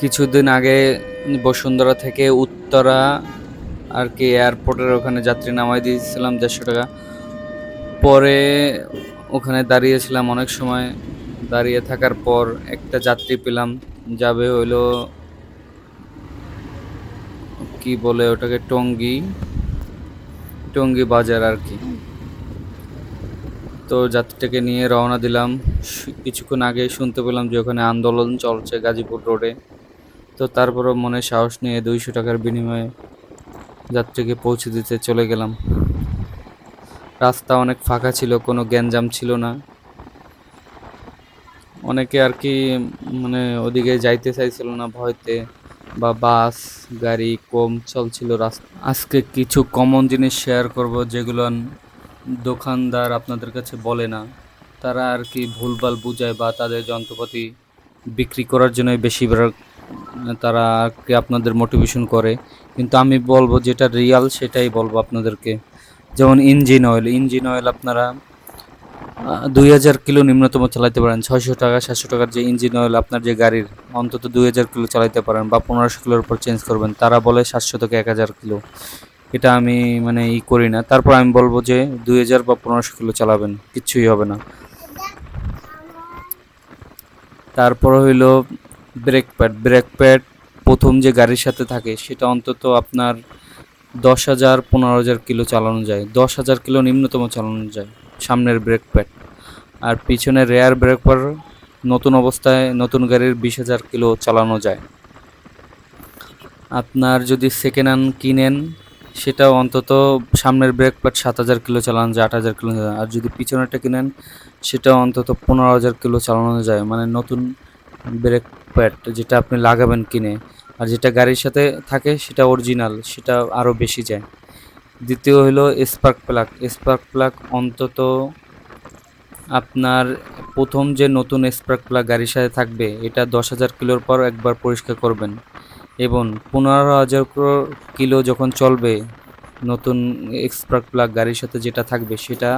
কিছুদিন আগে বসুন্ধরা থেকে উত্তরা আর কি এয়ারপোর্টের ওখানে যাত্রী নামাই দিয়েছিলাম দেড়শো টাকা। পরে ওখানে দাঁড়িয়েছিলাম অনেক সময়। দাঁড়িয়ে থাকার পর একটা যাত্রী পেলাম। যাবে হইল কি বলে ওটাকে? টঙ্গী। টঙ্গী বাজার আর কি। তো যাত্রীটাকে নিয়ে রওনা দিলাম। কিছুক্ষণ আগে শুনতে পেলাম যে ওখানে আন্দোলন চলছে গাজীপুর রোডে তো তারপরও মনে সাহস নিয়ে দুইশো টাকার বিনিময়ে যাত্রীকে পৌঁছে দিতে চলে গেলাম। রাস্তা অনেক ফাঁকা ছিল, কোনো গ্যাঞ্জাম ছিল না। অনেকে আর কি মানে ওদিকে যাইতে চাইছিল না ভয়তে, বা বাস, গাড়ি, কম চলছিল রাস্তা। আজকে কিছু কমন জিনিস শেয়ার করব যেগুলো দোকানদার আপনাদের কাছে বলে না। তারা আর কি ভুলভাল বুঝায় বা তাদের যন্ত্রপাতি বিক্রি করার জন্যই বেশিরভাগ তারা কি আপনাদের মোটিভেশন করে। কিন্তু আমি বলব যেটা রিয়াল সেটাই বলব আপনাদেরকে। যেমন ইঞ্জিন অয়েল ইঞ্জিন অয়েল আপনারা দুই হাজার কিলো নিম্নতম চালাতে পারেন। ছয়শো টাকা, সাতশো টাকার যে ইঞ্জিন অয়েল আপনার যে গাড়ির, অন্তত দুই হাজার কিলো চালাতে পারেন বা পনেরোশো কিলোর উপর চেঞ্জ করবেন। তারা বলে সাতশো থেকে এক হাজার কিলো। এটা আমি মানে ই করি না। তারপর আমি বলব যে দুই হাজার বা পনেরোশো কিলো চালাবেন, কিচ্ছুই হবে না। তারপর হইল ব্রেক প্যাড ব্রেক প্যাড প্রথম যে গাড়ির সাথে থাকে, সেটা অন্তত আপনার দশ হাজার, পনেরো হাজার কিলো চালানো যায়। দশ হাজার কিলো নিম্নতম চালানো যায়, সামনের ব্রেক প্যাড। আর পিছনের রেয়ার ব্রেক প্যাড নতুন অবস্থায় নতুন গাড়ির বিশ হাজার কিলো চালানো যায়। আপনার যদি সেকেন্ড হ্যান্ড কিনেন, সেটাও অন্তত সামনের ব্রেক প্যাড সাত হাজার কিলো চালানো যায়, আট হাজার কিলো। আর যদি পিছনেরটা কিনেন, সেটাও অন্তত পনেরো হাজার কিলো চালানো যায়। মানে নতুন ব্রেক প্যাড যেটা আপনি লাগাবেন কিনে, আর যেটা গাড়ির সাথে থাকে সেটা অরিজিনাল সেটা আরও বেশি যায়। দ্বিতীয় হলো স্পার্ক প্লাগ স্পার্ক প্লাগ অন্তত আপনার প্রথম যে নতুন স্পার্ক প্লাগ গাড়ির সাথে থাকবে, এটা দশ হাজার কিলোর পর একবার পরিষ্কার করবেন। এবং পনেরো হাজার কিলো যখন চলবে, নতুন স্পার্ক প্লাগ গাড়ির সাথে যেটা থাকবে, সেটা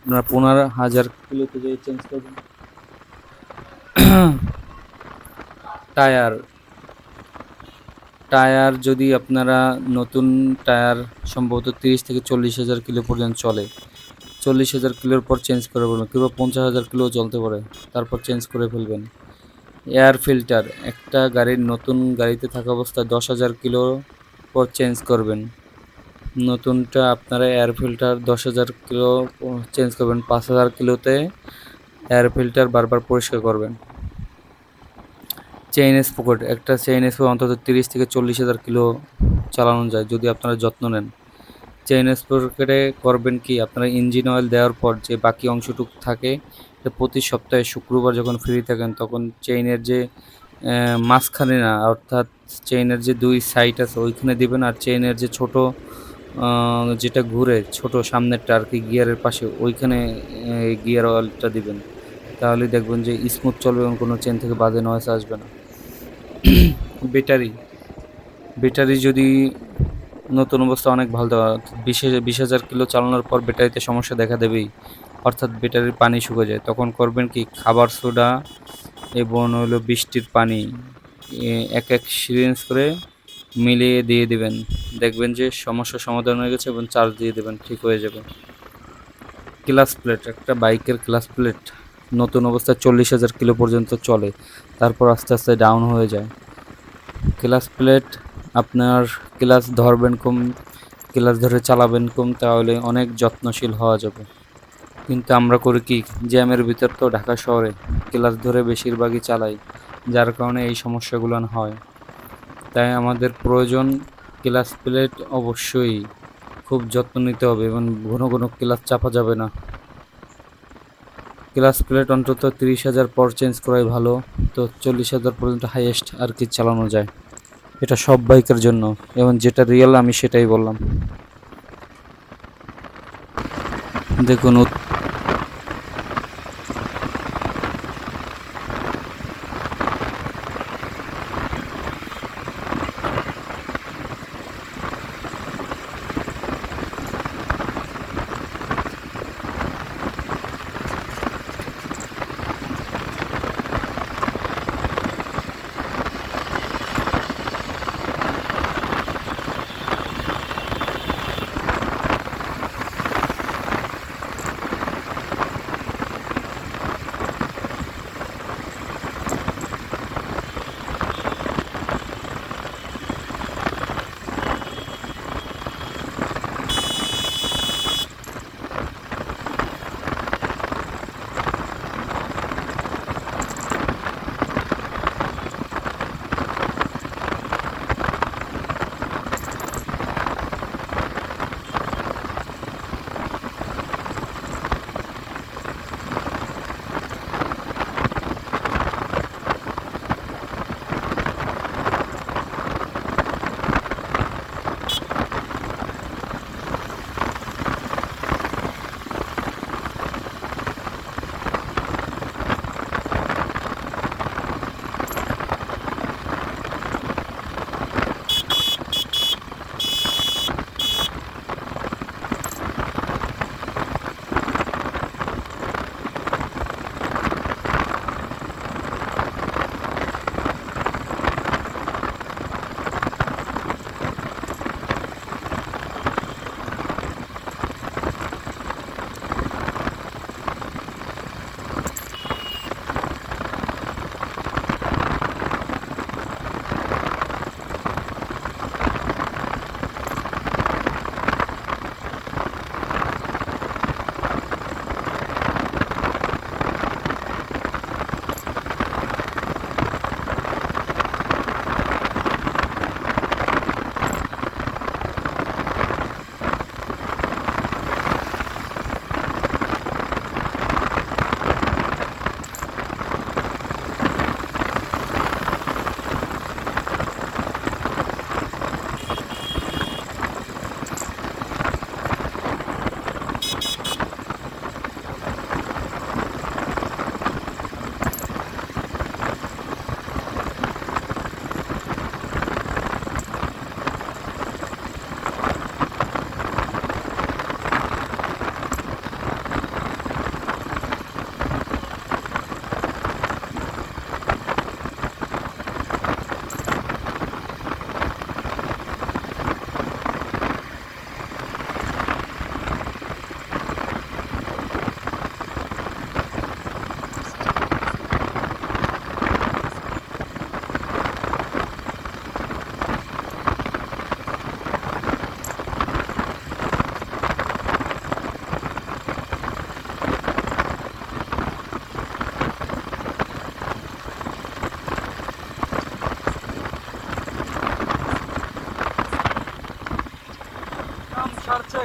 আপনার পনেরো হাজার কিলোতে যে চেঞ্জ করবেন। টায়ার। টায়ার যদি আপনারা নতুন টায়ার সম্ভবত তিরিশ থেকে চল্লিশ হাজার কিলো পর্যন্ত চলে, চল্লিশ হাজার কিলোর পর চেঞ্জ করে বলবেন কিংবা পঞ্চাশ হাজার কিলো চলতে পারে, তারপর চেঞ্জ করে ফেলবেন। এয়ার ফিল্টার একটা গাড়ির নতুন গাড়িতে থাকা অবস্থায় দশ হাজার কিলো পর চেঞ্জ করবেন। নতুনটা আপনারা এয়ার ফিল্টার দশ হাজার কিলো চেঞ্জ করবেন, পাঁচ হাজার কিলোতে এয়ার ফিল্টার বারবার পরিষ্কার করবেন। চেইন স্পকেট একটা চেইন স্পকেট অন্তত তিরিশ থেকে চল্লিশ হাজার কিলো চালানো যায় যদি আপনারা যত্ন নেন। চেইন স্পকেটে করবেন কি, আপনারা ইঞ্জিন অয়েল দেওয়ার পর যে বাকি অংশটুক থাকে প্রতি সপ্তাহে শুক্রবার যখন ফ্রি থাকেন, তখন চেইনের যে মাঝখানে না, অর্থাৎ চেইনের যে দুই সাইড আছে, ওইখানে দিবেন আর চেইনের যে ছোট যেটা ঘুরে ছোট সামনেরটা আর কি গিয়ারের পাশে, ওইখানে গিয়ার অয়েলটা দিবেন। তাহলে দেখবেন যে স্মুথ চলবে এবং কোনো চেন থেকে বাজে নয়েস আসবে না। ব্যাটারি। ব্যাটারি যদি নতুন অবস্থা অনেক ভালো দেওয়া, বিশ বিশ হাজার কিলো চালানোর পর ব্যাটারিতে সমস্যা দেখা দেবেই। অর্থাৎ ব্যাটারির পানি শুকে যায়। তখন করবেন কি? খাবার সোডা এবং হলো বৃষ্টির পানি এক এক সিরিঞ্জ করে মিলিয়ে দিয়ে দেবেন। দেখবেন যে সমস্যার সমাধান হয়ে গেছে এবং চার্জ দিয়ে দেবেন, ঠিক হয়ে যাবে। ক্লাস প্লেট, একটা বাইকের ক্লাস প্লেট, নতুন অবস্থায় চল্লিশ হাজার কিলো পর্যন্ত চলে। তারপর আস্তে আস্তে ডাউন হয়ে যায়। ক্লাস প্লেট, আপনার ক্লাস ধরবেন কম, ক্লাস ধরে চালাবেন কম, তাহলে অনেক যত্নশীল হওয়া যাবে। কিন্তু আমরা করি কি, জ্যামের ভিতর তো ঢাকা শহরে ক্লাস ধরে বেশিরভাগই চালাই, যার কারণে এই সমস্যাগুলো হয়। তাই আমাদের প্রয়োজন ক্লাস প্লেট অবশ্যই খুব যত্ন নিতে হবে এবং ঘন ঘন ক্লাস চাপা যাবে না। ক্লাস প্লেট অন্তত তিরিশ হাজার পর চেঞ্জ করাই ভালো, তো চল্লিশ হাজার পর্যন্ত হাইয়েস্ট আর কি চালানো যায়। এটা সব বাইকের জন্য। এবং যেটা রিয়েল আমি সেটাই বললাম। দেখুন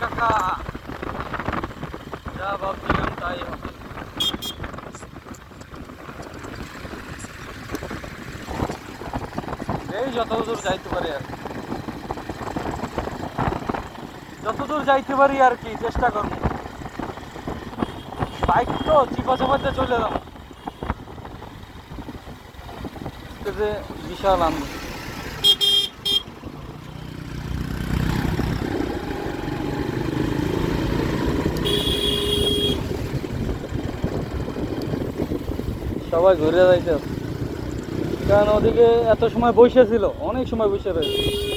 কাকা যা ভাবছিলাম তাই হবে। এই যত দূর যাইতে পারি আর যতদূর যাইতে পারি আর কি, চেষ্টা করব। বাইক তো চিপা চাপাতে চলে এলাম এই যে বিশাল আনন্দ। সবাই ঘুরে যাইতে কারণ ওদিকে এত সময় বসে ছিল অনেক সময় বসে রয়েছে।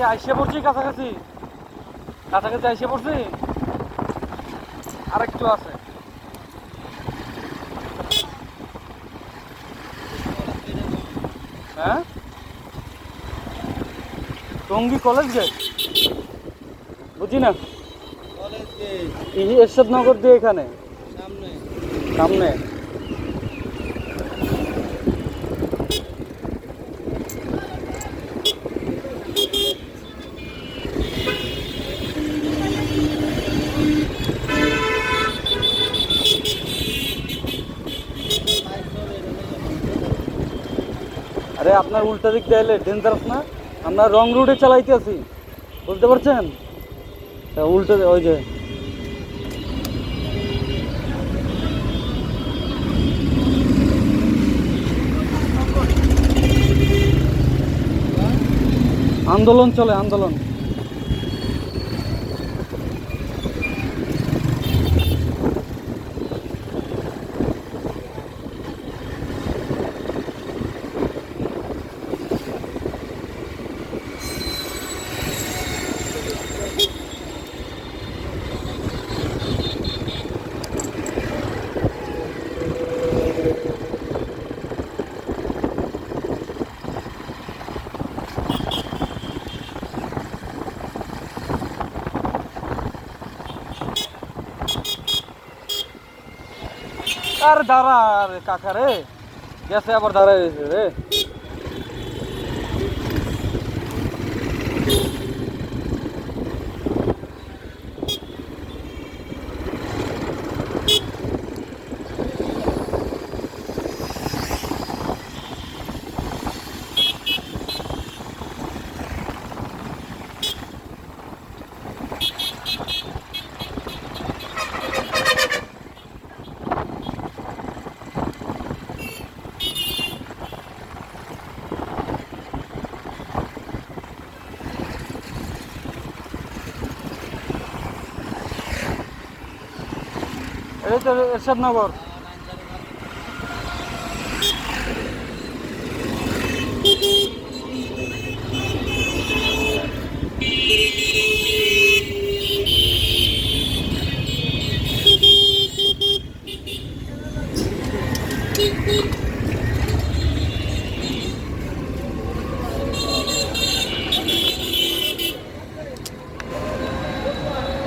কাছাকাছি আইসে পড়ছি কাছাকাছি। কাছাকাছি আইসে পড়ছি। আর একটু আছে। হ্যাঁ? টঙ্গি কলেজ গেট বুঝি না? এই এরশাদনগর দিয়ে এখানে? সামনে। আরে আপনার উল্টা দিক দিয়ে এলে ডেঞ্জারাস না? আমরা রং রুটে চালাইতে আছি। বুঝতে পারছেন? তা উল্টো ওই যে। আন্দোলন চলে, আন্দোলন। আর দাঁড়া রে কাকা রে? গেছে আবার দাঁড়ায় রে। এই তো এরশাদনগর